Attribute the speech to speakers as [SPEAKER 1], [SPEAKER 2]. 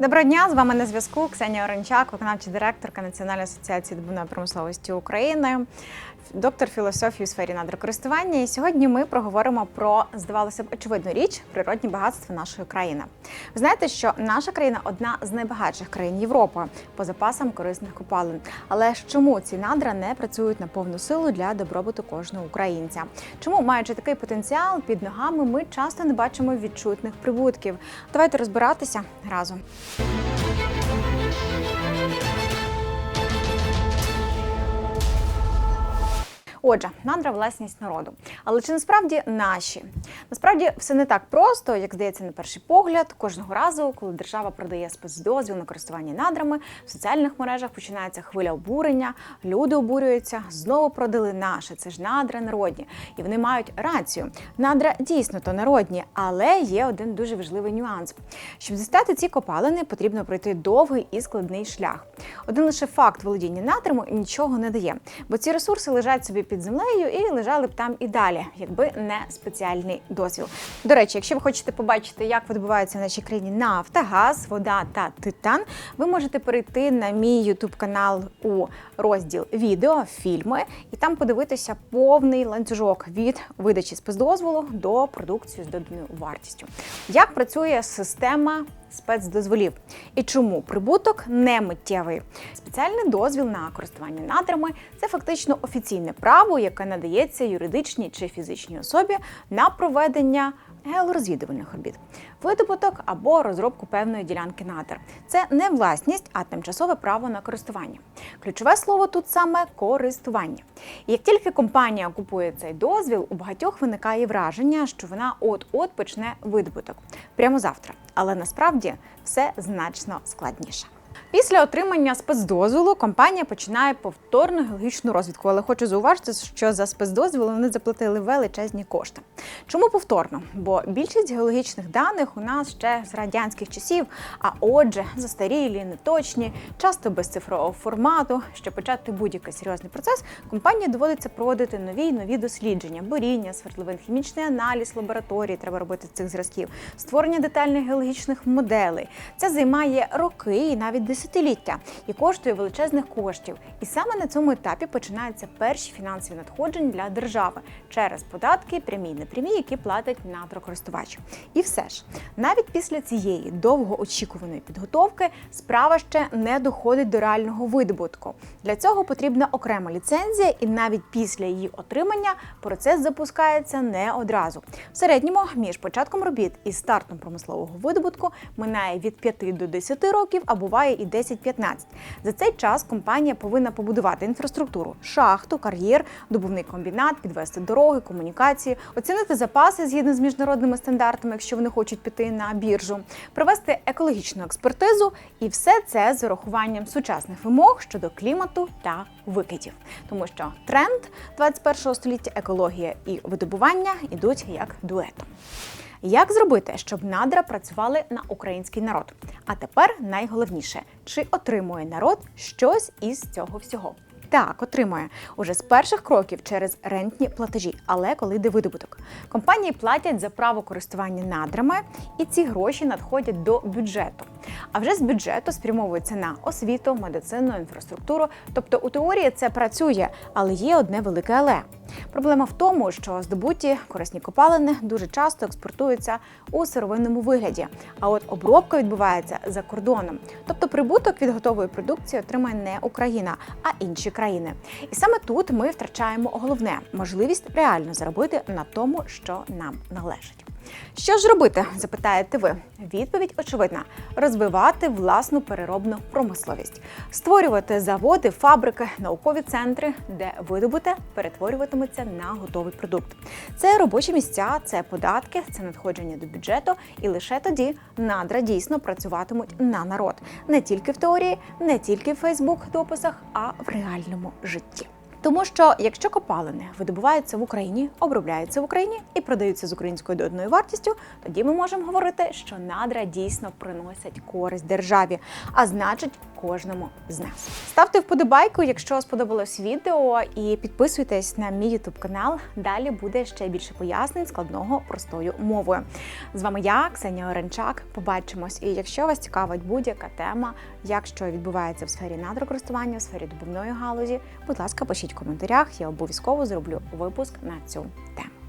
[SPEAKER 1] Доброго дня, з вами на зв'язку Ксенія Оренчак, виконавча директорка Національної асоціації добувної промисловості України, доктор філософії у сфері надрокористування. І сьогодні ми проговоримо про, здавалося б, очевидну річ природні багатства нашої країни. Ви знаєте, що наша країна одна з найбагатших країн Європи по запасам корисних копалин. Але ж чому ці надра не працюють на повну силу для добробуту кожного українця? Чому, маючи такий потенціал під ногами, ми часто не бачимо відчутних прибутків? Давайте розбиратися разом. Отже, надра власність народу. Але чи насправді наші? Насправді все не так просто, як здається на перший погляд. Кожного разу, коли держава продає спецдозвіл на користування надрами, в соціальних мережах починається хвиля обурення, люди обурюються, знову продали наше. Це ж надра народні. І вони мають рацію. Надра дійсно то народні, але є один дуже важливий нюанс. Щоб дістати ці копалини, потрібно пройти довгий і складний шлях. Один лише факт володіння надрами нічого не дає, бо ці ресурси лежать собі під землею і лежали б там і далі, якби не спеціальний дозвіл. До речі, якщо ви хочете побачити, як відбувається в нашій країні нафта, газ, вода та титан, ви можете перейти на мій YouTube канал у розділ відео, фільми, і там подивитися повний ланцюжок від видачі спецдозволу до продукції з доданою вартістю. Як працює система спецдозволів і чому прибуток не миттєвий. Спеціальний дозвіл на користування надрами це фактично офіційне право, яке надається юридичній чи фізичній особі на проведення геологорозвідувальних робіт, видобуток або розробку певної ділянки надр. Це не власність, а тимчасове право на користування. Ключове слово тут саме користування. І як тільки компанія купує цей дозвіл, у багатьох виникає враження, що вона от-от почне видобуток прямо завтра. Але насправді все значно складніше. Після отримання спецдозволу компанія починає повторну геологічну розвідку, але хочу зауважити, що за спецдозвіл вони заплатили величезні кошти. Чому повторно? Бо більшість геологічних даних у нас ще з радянських часів, а отже, застарілі, неточні, часто без цифрового формату. Щоб почати будь-який серйозний процес, компанії доводиться проводити нові й нові дослідження, боріння, свердловин, хімічний аналіз лабораторії треба робити цих зразків, створення детальних геологічних моделей. Це займає роки і навіть десятиліття і коштує величезних коштів. І саме на цьому етапі починаються перші фінансові надходження для держави через податки, прямі і непрямі, які платить надрокористувач. І все ж, навіть після цієї довгоочікуваної підготовки справа ще не доходить до реального видобутку. Для цього потрібна окрема ліцензія, і навіть після її отримання процес запускається не одразу. В середньому між початком робіт і стартом промислового видобутку минає від 5 до 10 років, а буває і 10-15. За цей час компанія повинна побудувати інфраструктуру, шахту, кар'єр, добувний комбінат, підвести дороги, комунікації, оцінити запаси згідно з міжнародними стандартами, якщо вони хочуть піти на біржу, провести екологічну експертизу, і все це з урахуванням сучасних вимог щодо клімату та викидів, тому що тренд 21 століття екологія і видобування ідуть як дуетом. Як зробити, щоб надра працювали на український народ? А тепер найголовніше, чи отримує народ щось із цього всього? Так, отримує уже з перших кроків через рентні платежі, але коли йде видобуток. Компанії платять за право користування надрами, і ці гроші надходять до бюджету. А вже з бюджету спрямовуються на освіту, медицину, інфраструктуру. Тобто у теорії це працює, але є одне велике але. Проблема в тому, що здобуті корисні копалини дуже часто експортуються у сировинному вигляді, а от обробка відбувається за кордоном. Тобто прибуток від готової продукції отримає не Україна, а інші країни. І саме тут ми втрачаємо головне можливість реально заробити на тому, що нам належить. Що ж робити? запитаєте ви. Відповідь очевидна: розвивати власну переробну промисловість, створювати заводи, фабрики, наукові центри, де видобуте перетворюватиметься на готовий продукт. Це робочі місця, це податки, це надходження до бюджету, і лише тоді надра дійсно працюватимуть на народ не тільки в теорії, не тільки в Фейсбук дописах, а в реальному житті. Тому що якщо копалини видобуваються в Україні, обробляються в Україні і продаються з українською доданою вартістю, тоді ми можемо говорити, що надра дійсно приносять користь державі, а значить кожному з нас. Ставте вподобайку, якщо сподобалось відео, і підписуйтесь на мій ютуб канал. Далі буде ще більше пояснень складного простою мовою. З вами я, Ксенія Оренчак. Побачимось. І якщо вас цікавить будь-яка тема, як що відбувається в сфері надрокористування, в сфері добувної галузі, будь ласка, пишіть в коментарях. Я обов'язково зроблю випуск на цю тему.